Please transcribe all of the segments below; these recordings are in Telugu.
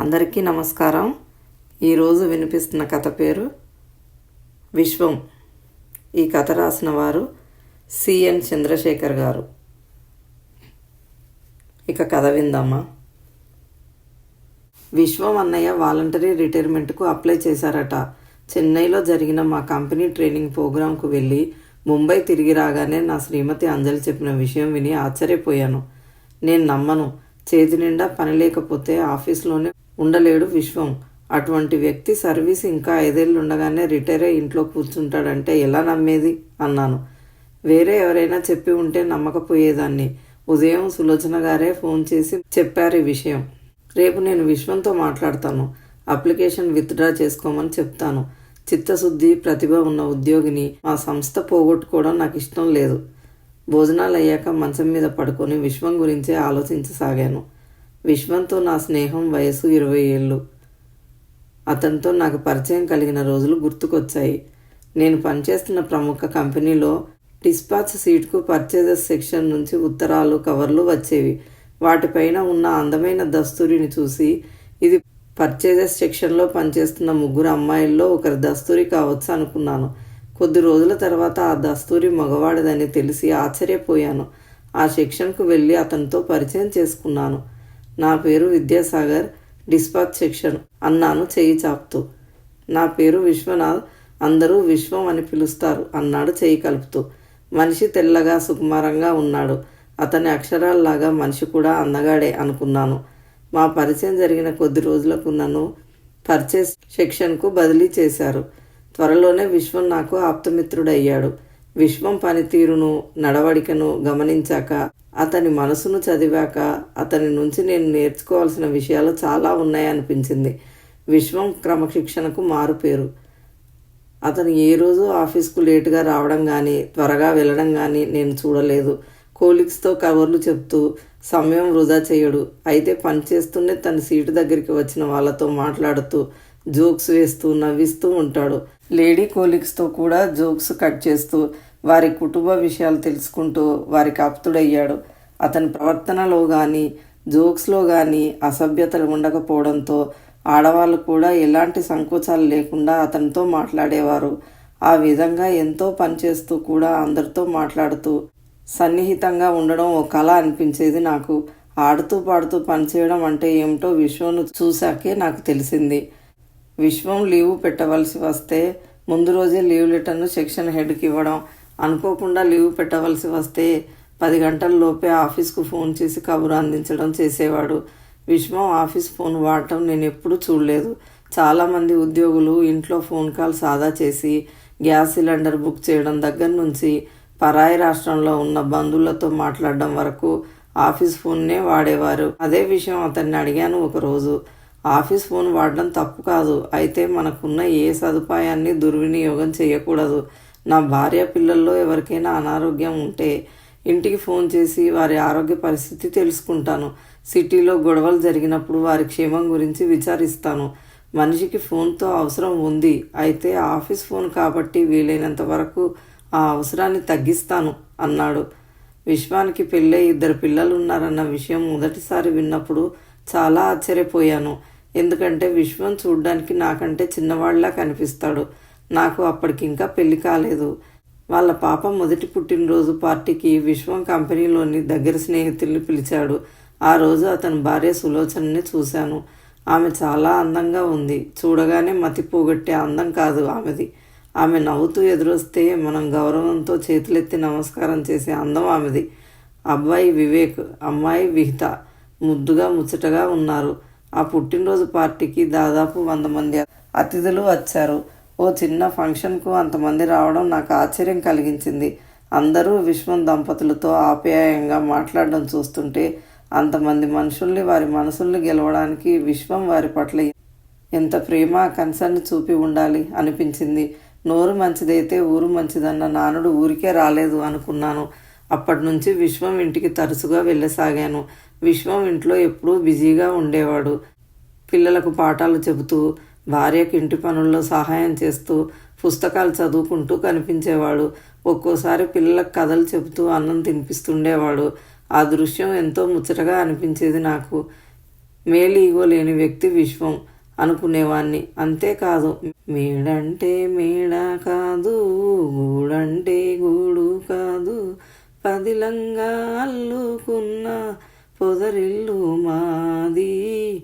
అందరికీ నమస్కారం. ఈరోజు వినిపిస్తున్న కథ పేరు విశ్వం. ఈ కథ రాసిన వారు సిఎన్ చంద్రశేఖర్ గారు. ఇక కథ విందామా? విశ్వం అన్నయ్య వాలంటరీ రిటైర్మెంట్కు అప్లై చేశారట. చెన్నైలో జరిగిన మా కంపెనీ ట్రైనింగ్ ప్రోగ్రాంకు వెళ్ళి ముంబై తిరిగి రాగానే నా శ్రీమతి అంజలి చెప్పిన విషయం విని ఆశ్చర్యపోయాను. నేను నమ్మను. చేతి నిండా పని లేకపోతే ఆఫీస్లోనే ఉండలేడు విశ్వం. అటువంటి వ్యక్తి సర్వీస్ ఇంకా ఐదేళ్ళు ఉండగానే రిటైర్ అయ్యి ఇంట్లో కూర్చుంటాడంటే ఎలా నమ్మేది? అన్నాను. వేరే ఎవరైనా చెప్పి ఉంటే నమ్మకపోయేదాన్ని. ఉదయం సులోచన గారే ఫోన్ చేసి చెప్పారు ఈ విషయం. రేపు నేను విశ్వంతో మాట్లాడతాను. అప్లికేషన్ విత్డ్రా చేసుకోమని చెప్తాను. చిత్తశుద్ధి ప్రతిభ ఉన్న ఉద్యోగిని మా సంస్థ పోగొట్టుకోవడం నాకు ఇష్టం లేదు. భోజనాలు అయ్యాక మంచం మీద పడుకొని విశ్వం గురించే ఆలోచించసాగాను. విశ్వంతో నా స్నేహం వయసు ఇరవై ఏళ్ళు. అతనితో నాకు పరిచయం కలిగిన రోజులు గుర్తుకొచ్చాయి. నేను పనిచేస్తున్న ప్రముఖ కంపెనీలో డిస్పాచ్ సీట్కు పర్చేజెస్ సెక్షన్ నుంచి ఉత్తరాలు కవర్లు వచ్చేవి. వాటిపైన ఉన్న అందమైన దస్తూరిని చూసి ఇది పర్చేజెస్ సెక్షన్లో పనిచేస్తున్న ముగ్గురు అమ్మాయిల్లో ఒకరి దస్తూరి కావచ్చు అనుకున్నాను. కొద్ది రోజుల తర్వాత ఆ దస్తూరి మగవాడిదని తెలిసి ఆశ్చర్యపోయాను. ఆ సెక్షన్కు వెళ్ళి అతనితో పరిచయం చేసుకున్నాను. నా పేరు విద్యాసాగర్ డిస్పాచ్ సెక్షన్ అన్నాను చేయి చాపుతూ. నా పేరు విశ్వనాథ్ అందరూ విశ్వం అని పిలుస్తారు అన్నాడు చేయి కలుపుతూ. మనిషి తెల్లగా సుకుమారంగా ఉన్నాడు. అతని అక్షరాల్లాగా మనిషి కూడా అందగాడే అనుకున్నాను. మా పరిచయం జరిగిన కొద్ది రోజులకు నన్ను పర్చేస్ సెక్షన్కు బదిలీ చేశారు. త్వరలోనే విశ్వం నాకు ఆప్తమిత్రుడయ్యాడు. విశ్వం పనితీరును నడవడికను గమనించాక అతని మనసును చదివాక అతని నుంచి నేను నేర్చుకోవాల్సిన విషయాలు చాలా ఉన్నాయనిపించింది. విశ్వం క్రమశిక్షణకు మారుపేరు. అతను ఏ రోజు ఆఫీస్కు లేటుగా రావడం కానీ త్వరగా వెళ్ళడం కానీ నేను చూడలేదు. కోలిక్స్తో కవర్లు చెప్తూ సమయం వృధా చేయడు. అయితే పని చేస్తూనే తన సీటు దగ్గరికి వచ్చిన వాళ్ళతో మాట్లాడుతూ జోక్స్ వేస్తూ నవ్విస్తూ ఉంటాడు. లేడీ కోలిక్స్తో కూడా జోక్స్ కట్ చేస్తూ వారి కుటుంబ విషయాలు తెలుసుకుంటూ వారికి ఆప్తుడయ్యాడు. అతని ప్రవర్తనలో కానీ జోక్స్లో కానీ అసభ్యతలు ఉండకపోవడంతో ఆడవాళ్ళు కూడా ఎలాంటి సంకోచాలు లేకుండా అతనితో మాట్లాడేవారు. ఆ విధంగా ఎంతో పనిచేస్తూ కూడా అందరితో మాట్లాడుతూ సన్నిహితంగా ఉండడం ఒక కళ అనిపించేది నాకు. ఆడుతూ పాడుతూ పనిచేయడం అంటే ఏమిటో విశ్వంను చూశాకే నాకు తెలిసింది. విశ్వం లీవ్ పెట్టవలసి వస్తే ముందు రోజే లీవ్ లెటర్ను సెక్షన్ హెడ్కి ఇవ్వడం. అనుకోకుండా లీవ్ పెట్టవలసి వస్తే పది గంటల లోపే ఆఫీస్కు ఫోన్ చేసి కబురు అందించడం చేసేవాడు. విశ్వం ఆఫీస్ ఫోన్ వాడటం నేను ఎప్పుడూ చూడలేదు. చాలామంది ఉద్యోగులు ఇంట్లో ఫోన్ కాల్ సాదా చేసి గ్యాస్ సిలిండర్ బుక్ చేయడం దగ్గర నుంచి పరాయి రాష్ట్రంలో ఉన్న బంధువులతో మాట్లాడడం వరకు ఆఫీస్ ఫోన్నే వాడేవారు. అదే విషయం అతన్ని అడిగాను ఒకరోజు. ఆఫీస్ ఫోన్ వాడడం తప్పు కాదు. అయితే మనకున్న ఏ సదుపాయాన్ని దుర్వినియోగం చేయకూడదు. నా భార్య పిల్లల్లో ఎవరికైనా అనారోగ్యం ఉంటే ఇంటికి ఫోన్ చేసి వారి ఆరోగ్య పరిస్థితి తెలుసుకుంటాను. సిటీలో గొడవలు జరిగినప్పుడు వారి క్షేమం గురించి విచారిస్తాను. మనిషికి ఫోన్తో అవసరం ఉంది. అయితే ఆఫీస్ ఫోన్ కాబట్టి వీలైనంత వరకు ఆ అవసరాన్ని తగ్గిస్తాను అన్నాడు. విశ్వానికి పెళ్ళై ఇద్దరు పిల్లలు ఉన్నారన్న విషయం మొదటిసారి విన్నప్పుడు చాలా ఆశ్చర్యపోయాను. ఎందుకంటే విశ్వం చూడ్డానికి నాకంటే చిన్నవాళ్ళలా కనిపిస్తాడు. నాకు అప్పటికింకా పెళ్ళి కాలేదు. వాళ్ళ పాప మొదటి పుట్టినరోజు పార్టీకి విశ్వం కంపెనీలోని దగ్గర స్నేహితుల్ని పిలిచాడు. ఆ రోజు అతని భార్య సులోచనని చూశాను. ఆమె చాలా అందంగా ఉంది. చూడగానే మతి పోగొట్టే అందం కాదు ఆమెది. ఆమె నవ్వుతూ ఎదురొస్తే మనం గౌరవంతో చేతులెత్తి నమస్కారం చేసే అందం ఆమెది. అబ్బాయి వివేక్ అమ్మాయి విహిత ముద్దుగా ముచ్చటగా ఉన్నారు. ఆ పుట్టినరోజు పార్టీకి దాదాపు వంద మంది అతిథులు వచ్చారు. ఓ చిన్న ఫంక్షన్కు అంతమంది రావడం నాకు ఆశ్చర్యం కలిగించింది. అందరూ విశ్వం దంపతులతో ఆప్యాయంగా మాట్లాడడం చూస్తుంటే అంతమంది మనుషుల్ని వారి మనసుల్ని గెలవడానికి విశ్వం వారి పట్ల ఎంత ప్రేమ కన్సర్న్ చూపి ఉండాలి అనిపించింది. నోరు మంచిదైతే ఊరు మంచిదన్న నానుడు ఊరికే రాలేదు అనుకున్నాను. అప్పటి నుంచి విశ్వం ఇంటికి తరచుగా వెళ్ళసాగాను. విశ్వం ఇంట్లో ఎప్పుడూ బిజీగా ఉండేవాడు. పిల్లలకు పాఠాలు చెబుతూ భార్యకి ఇంటి పనుల్లో సహాయం చేస్తూ పుస్తకాలు చదువుకుంటూ కనిపించేవాడు. ఒక్కోసారి పిల్లలకు కథలు చెబుతూ అన్నం తినిపిస్తుండేవాడు. ఆ దృశ్యం ఎంతో ముచ్చటగా అనిపించేది నాకు. మేలీగో లేని వ్యక్తి విశ్వం అనుకునేవాణ్ణి. అంతేకాదు మేడంటే మేడ కాదు గూడంటే గూడు కాదు. పదిలంగా అల్లుకున్న పొదరిల్లు మాది.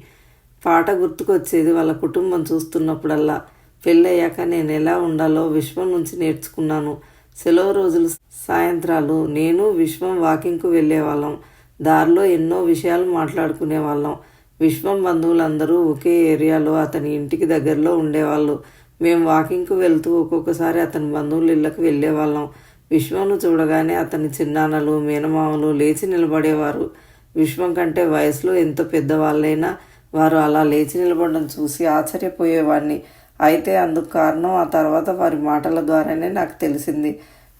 పాట గుర్తుకొచ్చేది వాళ్ళ కుటుంబం చూస్తున్నప్పుడల్లా. పెళ్ళయ్యాక నేను ఎలా ఉండాలో విశ్వం నుంచి నేర్చుకున్నాను. సెలవు రోజులు సాయంత్రాలు నేను విశ్వం వాకింగ్కు వెళ్ళేవాళ్ళం. దారిలో ఎన్నో విషయాలు మాట్లాడుకునే వాళ్ళం విశ్వం బంధువులందరూ ఒకే ఏరియాలో అతని ఇంటికి దగ్గరలో ఉండేవాళ్ళు. మేము వాకింగ్కు వెళ్తూ ఒక్కొక్కసారి అతని బంధువుల ఇళ్ళకి వెళ్ళేవాళ్ళం. విశ్వంను చూడగానే అతని చిన్నాన్నలు మేనమామలు లేచి నిలబడేవారు. విశ్వం కంటే వయసులో ఎంత పెద్దవాళ్ళైనా వారు అలా లేచి నిలబడడం చూసి ఆశ్చర్యపోయేవాడిని అయితే అందుకు కారణం ఆ తర్వాత వారి మాటల ద్వారానే నాకు తెలిసింది.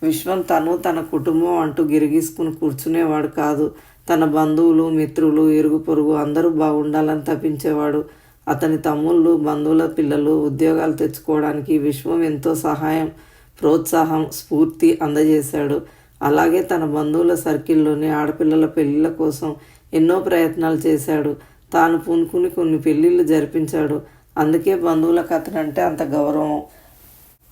విశ్వం తను తన కుటుంబం అంటూ గిరిగీసుకుని కూర్చునేవాడు కాదు. తన బంధువులు మిత్రులు ఇరుగు పొరుగు అందరూ బాగుండాలని తప్పించేవాడు అతని తమ్ముళ్ళు బంధువుల పిల్లలు ఉద్యోగాలు తెచ్చుకోవడానికి విశ్వం ఎంతో సహాయం ప్రోత్సాహం స్ఫూర్తి అందజేశాడు. అలాగే తన బంధువుల సర్కిల్లోని ఆడపిల్లల పెళ్ళిళ్ళ కోసం ఎన్నో ప్రయత్నాలు చేశాడు. తాను పూనుకుని కొన్ని పెళ్ళిళ్ళు జరిపించాడు. అందుకే బంధువులకు అతనంటే అంత గౌరవం.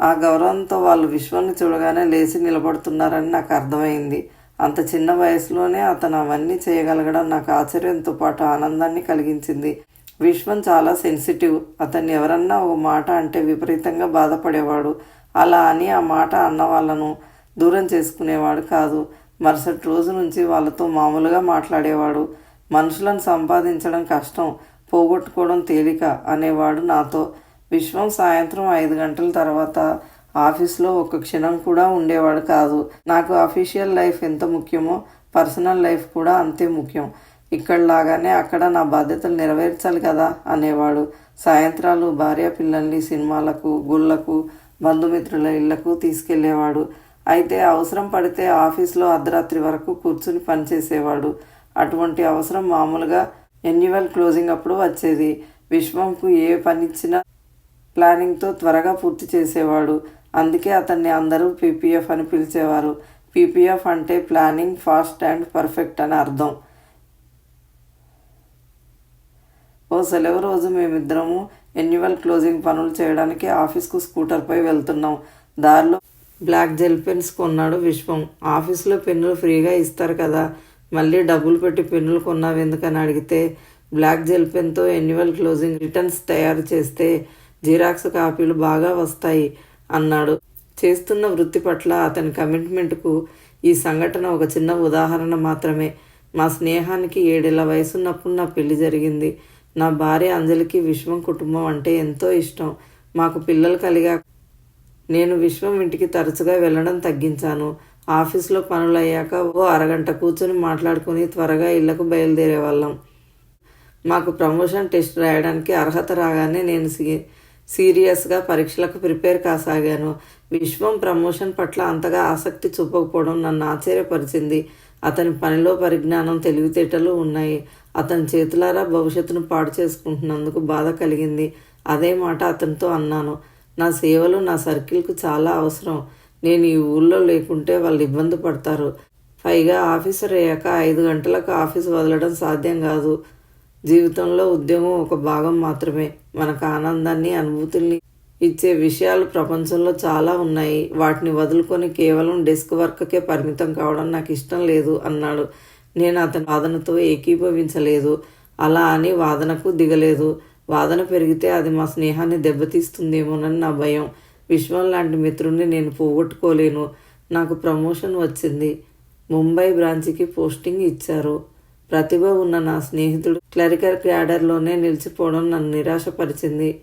ఆ గౌరవంతో వాళ్ళు విశ్వాన్ని చూడగానే లేచి నిలబడుతున్నారని నాకు అర్థమైంది. అంత చిన్న వయసులోనే అతను అవన్నీ చేయగలగడం నాకు ఆశ్చర్యంతో పాటు ఆనందాన్ని కలిగించింది. విశ్వం చాలా సెన్సిటివ్. అతన్ని ఎవరన్నా ఒక మాట అంటే విపరీతంగా బాధపడేవాడు. అలా అని ఆ మాట అన్న వాళ్ళను దూరం చేసుకునేవాడు కాదు. మరుసటి రోజు నుంచి వాళ్ళతో మామూలుగా మాట్లాడేవాడు. మనుషులను సంపాదించడం కష్టం పోగొట్టుకోవడం తేలిక అనేవాడు నాతో. విశ్వం సాయంత్రం ఐదు గంటల తర్వాత ఆఫీస్లో ఒక క్షణం కూడా ఉండేవాడు కాదు. నాకు అఫీషియల్ లైఫ్ ఎంత ముఖ్యమో పర్సనల్ లైఫ్ కూడా అంతే ముఖ్యం. ఇక్కడ లాగానే అక్కడ నా బాధ్యతలు నెరవేర్చాలి కదా అనేవాడు. సాయంత్రాలు భార్య పిల్లల్ని సినిమాలకు గుళ్ళకు బంధుమిత్రుల ఇళ్ళకు తీసుకెళ్ళేవాడు. అయితే అవసరం పడితే ఆఫీస్లో అర్ధరాత్రి వరకు కూర్చుని పనిచేసేవాడు అటువంటి అవసరం మామూలుగా ఎన్యువల్ క్లోజింగ్ అప్పుడు వచ్చేది. విశ్వంకు ఏ పనిచ్చినా ప్లానింగ్తో త్వరగా పూర్తి చేసేవాడు. అందుకే అతన్ని అందరూ పీపీఎఫ్ అని పిలిచేవారు. పీపీఎఫ్ అంటే ప్లానింగ్ ఫాస్ట్ అండ్ పర్ఫెక్ట్ అని అర్థం. ఓ సెలవు రోజు మేమిద్దరము ఎన్యువల్ క్లోజింగ్ పనులు చేయడానికి ఆఫీస్కు స్కూటర్పై వెళ్తున్నాం. దారిలో బ్లాక్ జెల్ పెన్స్ కొన్నాడు విశ్వం. ఆఫీస్లో పెన్నులు ఫ్రీగా ఇస్తారు కదా మళ్ళీ డబ్బులు పెట్టి పెన్నులు కొన్నావు ఎందుకని అడిగితే బ్లాక్ జెల్ పెన్తో ఎన్యువల్ క్లోజింగ్ రిటర్న్స్ తయారు చేస్తే జిరాక్స్ కాపీలు బాగా వస్తాయి అన్నాడు. చేస్తున్న వృత్తి పట్ల అతని కమిట్మెంట్కు ఈ సంఘటన ఒక చిన్న ఉదాహరణ మాత్రమే. మా స్నేహానికి ఏడేళ్ళ వయసున్నప్పుడు నా పెళ్ళి జరిగింది. నా భార్య అంజలికి విశ్వం కుటుంబం అంటే ఎంతో ఇష్టం. మాకు పిల్లలు కలిగా నేను విశ్వం ఇంటికి తరచుగా వెళ్ళడం తగ్గించాను. ఆఫీస్లో పనులయ్యాక ఓ అరగంట కూర్చొని మాట్లాడుకుని త్వరగా ఇళ్ళకు బయలుదేరే వాళ్ళం మాకు ప్రమోషన్ టెస్ట్ రాయడానికి అర్హత రాగానే నేను సీరియస్గా పరీక్షలకు ప్రిపేర్ కాసాగాను. విశ్వం ప్రమోషన్ పట్ల అంతగా ఆసక్తి చూపకపోవడం నన్ను ఆశ్చర్యపరిచింది. అతని పనిలో పరిజ్ఞానం తెలివితేటలు ఉన్నాయి. అతని చేతులారా భవిష్యత్తును పాడు చేసుకుంటున్నందుకు బాధ కలిగింది. అదే మాట అతనితో అన్నాను. నా సేవలు నా సర్కిల్కు చాలా అవసరం. నేను ఈ ఊళ్ళో లేకుంటే వాళ్ళు ఇబ్బంది పడతారు. పైగా ఆఫీసర్ అయ్యాక ఐదు గంటలకు ఆఫీస్ వదలడం సాధ్యం కాదు. జీవితంలో ఉద్యోగం ఒక భాగం మాత్రమే. మనకు ఆనందాన్ని అనుభూతుల్ని ఇచ్చే విషయాలు ప్రపంచంలో చాలా ఉన్నాయి. వాటిని వదులుకొని కేవలం డెస్క్ వర్క్కే పరిమితం కావడం నాకు ఇష్టం లేదు అన్నాడు. నేను అతని వాదనతో ఏకీభవించలేదు. అలా అని వాదనకు దిగలేదు. వాదన పెరిగితే అది మా స్నేహాన్ని దెబ్బతీస్తుందేమోనని నా భయం. విశ్వం లాంటి మిత్రుణ్ణి నేను పోగొట్టుకోలేను. నాకు ప్రమోషన్ వచ్చింది. ముంబై బ్రాంచ్కి పోస్టింగ్ ఇచ్చారు. ప్రతిభ ఉన్న నా స్నేహితుడు క్లరికల్ క్యాడర్లోనే నిలిచిపోవడం నన్ను నిరాశపరిచింది.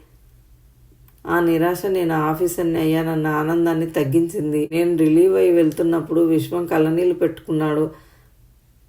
ఆ నిరాశ నేను ఆఫీసర్ని అయ్యానన్న ఆనందాన్ని తగ్గించింది. నేను రిలీవ్ అయి వెళ్తున్నప్పుడు విశ్వం కళ్ళనీళ్ళు పెట్టుకున్నాడు.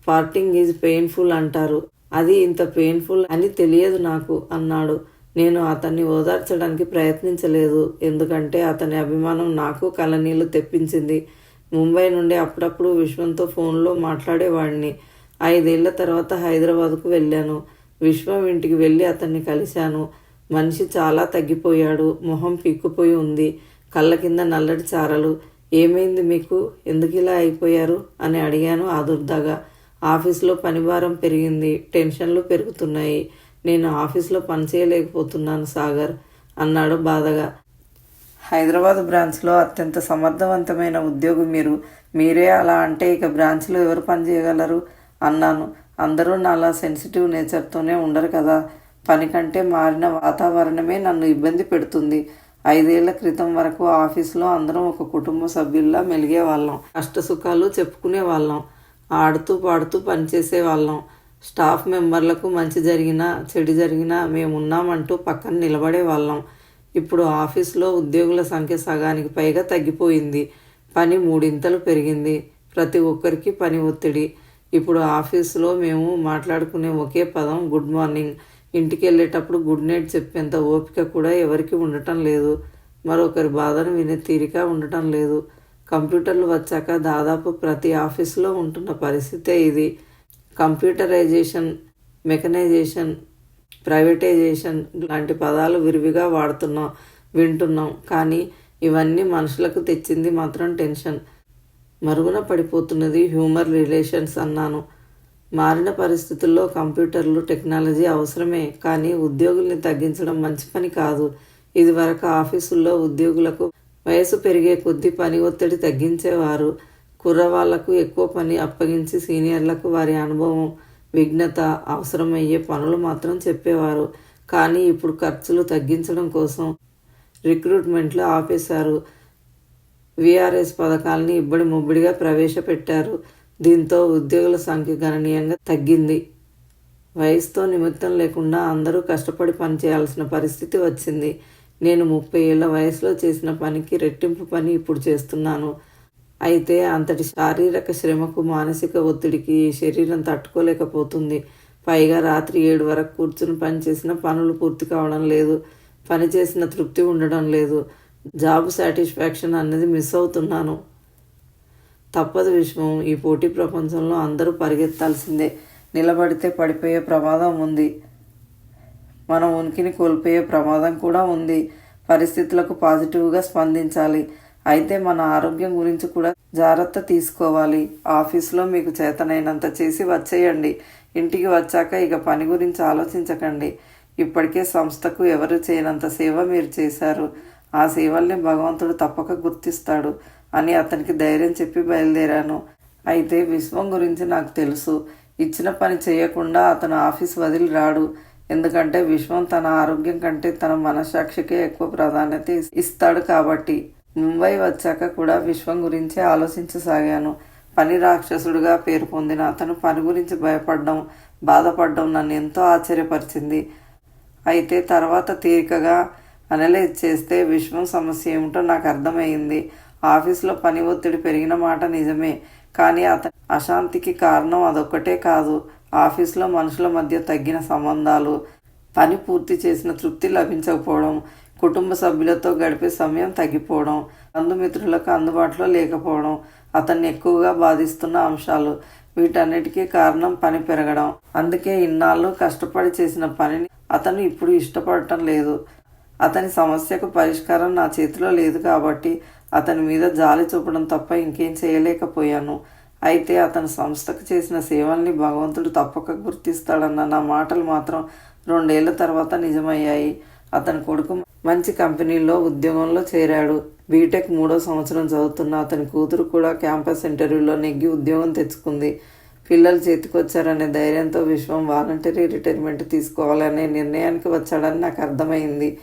పార్టింగ్ ఈజ్ పెయిన్ఫుల్ అంటారు. అది ఇంత పెయిన్ఫుల్ అని తెలియదు నాకు అన్నాడు. నేను అతన్ని ఓదార్చడానికి ప్రయత్నించలేదు. ఎందుకంటే అతని అభిమానం నాకు కలనీళ్ళు తెప్పించింది. ముంబై నుండి అప్పుడప్పుడు విశ్వంతో ఫోన్లో మాట్లాడేవాడిని. ఐదేళ్ళ తర్వాత హైదరాబాద్కు వెళ్ళాను. విశ్వం ఇంటికి వెళ్ళి అతన్ని కలిశాను. మనిషి చాలా తగ్గిపోయాడు. మొహం పిక్కుపోయి ఉంది. కళ్ళ కింద నల్లటి చారలు. ఏమైంది మీకు? ఎందుకు ఇలా అయిపోయారు? అని అడిగాను ఆదుర్దాగా. ఆఫీస్లో పనిభారం పెరిగింది టెన్షన్లు పెరుగుతున్నాయి. నేను ఆఫీస్లో పని చేయలేకపోతున్నాను సాగర్ అన్నాడు బాధగా. హైదరాబాద్ బ్రాంచ్లో అత్యంత సమర్థవంతమైన ఉద్యోగి మీరు. మీరే అలా అంటే ఇక బ్రాంచ్లో ఎవరు పని చేయగలరు? అన్నాను. అందరూ నాలా సెన్సిటివ్ నేచర్తోనే ఉండరు కదా. పని కంటే మారిన వాతావరణమే నన్ను ఇబ్బంది పెడుతుంది. ఐదేళ్ళ క్రితం వరకు ఆఫీస్లో అందరం ఒక కుటుంబ సభ్యుల్లా మెలిగే వాళ్ళం. కష్ట సుఖాలు చెప్పుకునే వాళ్ళం. ఆడుతూ పాడుతూ పనిచేసే వాళ్ళం స్టాఫ్ మెంబర్లకు మంచి జరిగినా చెడు జరిగినా మేము ఉన్నామంటూ పక్కన నిలబడే వాళ్ళం ఇప్పుడు ఆఫీస్లో ఉద్యోగుల సంఖ్య సగానికి పైగా తగ్గిపోయింది. పని మూడింతలు పెరిగింది. ప్రతి ఒక్కరికి పని ఒత్తిడి. ఇప్పుడు ఆఫీసులో మేము మాట్లాడుకునే ఒకే పదం గుడ్ మార్నింగ్. ఇంటికి వెళ్ళేటప్పుడు గుడ్ నైట్ చెప్పేంత ఓపిక కూడా ఎవరికి ఉండటం లేదు. మరొకరి బాధను వినే తీరిక ఉండటం లేదు. కంప్యూటర్లు వచ్చాక దాదాపు ప్రతి ఆఫీసులో ఉంటున్న పరిస్థితే ఇది కంప్యూటరైజేషన్ మెకనైజేషన్ ప్రైవేటైజేషన్ లాంటి పదాలు విరివిగా వాడుతున్నాం వింటున్నాం. కానీ ఇవన్నీ మనుషులకు తెచ్చింది మాత్రం టెన్షన్. మరుగున పడిపోతున్నది హ్యూమర్ రిలేషన్స్ అన్నాను. మారిన పరిస్థితుల్లో కంప్యూటర్లు టెక్నాలజీ అవసరమే కానీ ఉద్యోగుల్ని తగ్గించడం మంచి పని కాదు. ఇదివరకు ఆఫీసుల్లో ఉద్యోగులకు వయసు పెరిగే కొద్దీ పని ఒత్తిడి తగ్గించేవారు. కుర్రవాళ్ళకు ఎక్కువ పని అప్పగించి సీనియర్లకు వారి అనుభవం విఘ్నత అవసరమయ్యే పనులు మాత్రం చెప్పేవారు. కానీ ఇప్పుడు ఖర్చులు తగ్గించడం కోసం రిక్రూట్మెంట్లు ఆపేశారు. విఆర్ఎస్ పథకాలని ఇబ్బడి ముబ్బడిగా ప్రవేశపెట్టారు. దీంతో ఉద్యోగుల సంఖ్య గణనీయంగా తగ్గింది. వయసుతో నిమిత్తం లేకుండా అందరూ కష్టపడి పనిచేయాల్సిన పరిస్థితి వచ్చింది. నేను ముప్పై ఏళ్ళ వయసులో చేసిన పనికి రెట్టింపు పని ఇప్పుడు చేస్తున్నాను. అయితే అంతటి శారీరక శ్రమకు మానసిక ఒత్తిడికి శరీరం తట్టుకోలేకపోతుంది. పైగా రాత్రి ఏడు వరకు కూర్చుని పని చేసిన పనులు పూర్తి కావడం లేదు. పని చేసిన తృప్తి ఉండడం లేదు. జాబ్ సాటిస్ఫాక్షన్ అనేది మిస్ అవుతున్నాను. తప్పదు విషయం ఈ పోటీ ప్రపంచంలో అందరూ పరిగెత్తాల్సిందే. నిలబడితే పడిపోయే ప్రమాదం ఉంది. మన ఉనికిని కోల్పోయే ప్రమాదం కూడా ఉంది. పరిస్థితులకు పాజిటివ్గా స్పందించాలి. అయితే మన ఆరోగ్యం గురించి కూడా జాగ్రత్త తీసుకోవాలి. ఆఫీస్లో మీకు చేతనైనంత చేసి వచ్చేయండి. ఇంటికి వచ్చాక ఇక పని గురించి ఆలోచించకండి. ఇప్పటికే సంస్థకు ఎవరు చేయనంత సేవ మీరు చేశారు. ఆ సేవల్ని భగవంతుడు తప్పక గుర్తిస్తాడు అని అతనికి ధైర్యం చెప్పి బయలుదేరాను. అయితే విశ్వం గురించి నాకు తెలుసు. ఇచ్చిన పని చేయకుండా అతను ఆఫీస్ వదిలి రాడు. ఎందుకంటే విశ్వం తన ఆరోగ్యం కంటే తన మనసాక్షికే ఎక్కువ ప్రాధాన్యత ఇస్తాడు కాబట్టి. ముంబై వచ్చాక కూడా విశ్వం గురించి ఆలోచించసాగాను. పని రాక్షసుడిగా పేరు పొందిన అతను పని గురించి భయపడడం బాధపడడం నన్ను ఎంతో ఆశ్చర్యపరిచింది. అయితే తర్వాత తీరికగా అనలైజ్ చేస్తే విశ్వం సమస్య ఏమిటో నాకు అర్థమైంది. ఆఫీస్లో పని ఒత్తిడి పెరిగిన మాట నిజమే కానీ అతని అశాంతికి కారణం అదొక్కటే కాదు. ఆఫీస్లో మనుషుల మధ్య తగ్గిన సంబంధాలు పని పూర్తి చేసిన తృప్తి లభించకపోవడం కుటుంబ సభ్యులతో గడిపే సమయం తగ్గిపోవడం బంధుమిత్రులకు అందుబాటులో లేకపోవడం అతన్ని ఎక్కువగా బాధిస్తున్న అంశాలు వీటన్నిటికీ కారణం పని పెరగడం. అందుకే ఇన్నాళ్ళు కష్టపడి చేసిన పనిని అతను ఇప్పుడు ఇష్టపడటం లేదు. అతని సమస్యకు పరిష్కారం నా చేతిలో లేదు కాబట్టి అతని మీద జాలి చూపడం తప్ప ఇంకేం చేయలేకపోయాను. అయితే అతని సంస్థకు చేసిన సేవల్ని భగవంతుడు తప్పక గుర్తిస్తాడన్న నా మాటలు మాత్రం రెండేళ్ళ తర్వాత నిజమయ్యాయి. అతని కొడుకు మంచి కంపెనీలో ఉద్యోగంలో చేరాడు. బీటెక్ మూడో సంవత్సరం చదువుతున్న అతని కూతురు కూడా క్యాంపస్ ఇంటర్వ్యూలో నెగ్గి ఉద్యోగం తెచ్చుకుంది. పిల్లలు చేతికొచ్చారనే ధైర్యంతో విశ్వం వాలంటరీ రిటైర్మెంట్ తీసుకోవాలనే నిర్ణయానికి వచ్చాడని నాకు అర్థమైంది.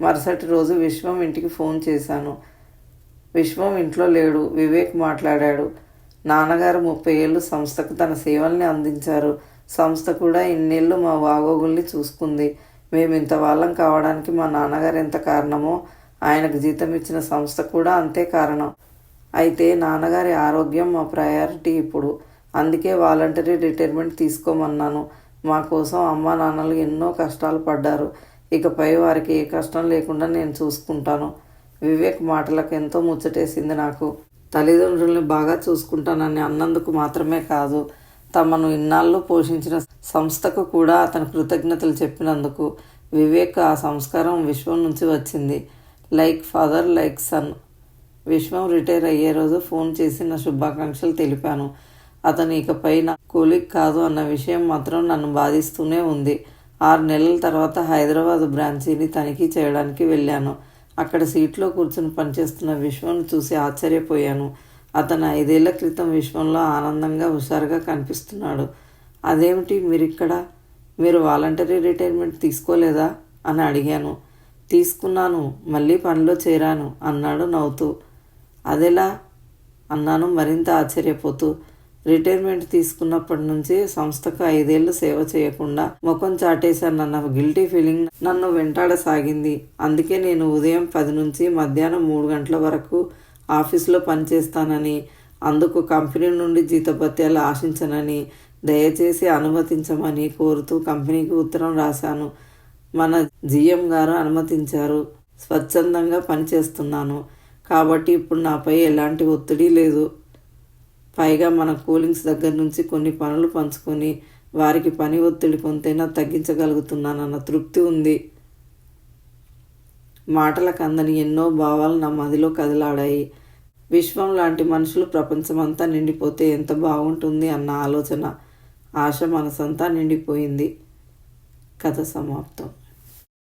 మరుసటి రోజు విశ్వం ఇంటికి ఫోన్ చేశాను. విశ్వం ఇంట్లో లేడు. వివేక్ మాట్లాడాడు. నాన్నగారు ముప్పై ఏళ్ళు సంస్థకు తన సేవల్ని అందించారు. సంస్థ కూడా ఇన్నేళ్ళు మా వాగోగుల్ని చూసుకుంది. మేము ఇంత వాళ్ళం కావడానికి మా నాన్నగారు ఎంత కారణమో ఆయనకు జీతం ఇచ్చిన సంస్థ కూడా అంతే కారణం. అయితే నాన్నగారి ఆరోగ్యం మా ప్రయారిటీ ఇప్పుడు. అందుకే వాలంటరీ రిటైర్మెంట్ తీసుకోమన్నాను. మా కోసం అమ్మ నాన్నలు ఎన్నో కష్టాలు పడ్డారు. ఇకపై వారికి ఏ కష్టం లేకుండా నేను చూసుకుంటాను. వివేక్ మాటలకు ఎంతో ముచ్చటేసింది నాకు. తల్లిదండ్రుల్ని బాగా చూసుకుంటానని అన్నందుకు మాత్రమే కాదు తమను ఇన్నాళ్ళు పోషించిన సంస్థకు కూడా అతని కృతజ్ఞతలు చెప్పినందుకు వివేక్ ఆ సంస్కారం విశ్వం నుంచి వచ్చింది. Like father like son. Vishwam retire అయ్యే రోజు ఫోన్ చేసి నా శుభాకాంక్షలు తెలిపాను. అతను ఇకపై నా కూలిక్ కాదు అన్న విషయం మాత్రం నన్ను బాధిస్తూనే ఉంది. ఆరు నెలల తర్వాత హైదరాబాద్ బ్రాంచీని తనిఖీ చేయడానికి వెళ్ళాను. అక్కడ సీట్లో కూర్చుని పనిచేస్తున్న విశ్వను చూసి ఆశ్చర్యపోయాను. అతను ఐదేళ్ళ క్రితం విశ్వంలో ఆనందంగా హుషారుగా కనిపిస్తున్నాడు. అదేమిటి మీరిక్కడ? మీరు వాలంటరీ రిటైర్మెంట్ తీసుకోలేదా? అని అడిగాను. తీసుకున్నాను మళ్ళీ పనిలో చేరాను అన్నాడు నవ్వుతూ. అదెలా? అన్నాను మరింత ఆశ్చర్యపోతూ. రిటైర్మెంట్ తీసుకున్నప్పటి నుంచి సంస్థకు ఐదేళ్ళు సేవ చేయకుండా ముఖం చాటేశానన్న గిల్టీ ఫీలింగ్ నన్ను వెంటాడసాగింది. అందుకే నేను ఉదయం పది నుంచి మధ్యాహ్నం మూడు గంటల వరకు ఆఫీసులో పనిచేస్తానని అందుకు కంపెనీ నుండి జీతభత్యాలు ఆశించనని దయచేసి అనుమతించమని కోరుతూ కంపెనీకి ఉత్తరం రాశాను. మన జిఎం గారు అనుమతించారు. స్వచ్ఛందంగా పనిచేస్తున్నాను. కాబట్టి ఇప్పుడు నాపై ఎలాంటి ఒత్తిడి లేదు. పైగా మన కూలింగ్స్ దగ్గర నుంచి కొన్ని పనులు పంచుకొని వారికి పని ఒత్తిడి కొంతైనా తగ్గించగలుగుతున్నానన్న తృప్తి ఉంది. మాటలకు అందని ఎన్నో భావాలు నా మదిలో కదిలాడాయి. విశ్వం లాంటి మనుషులు ప్రపంచమంతా నిండిపోతే ఎంత బాగుంటుంది అన్న ఆలోచన ఆశ మనసంతా నిండిపోయింది. కథ సమాప్తం.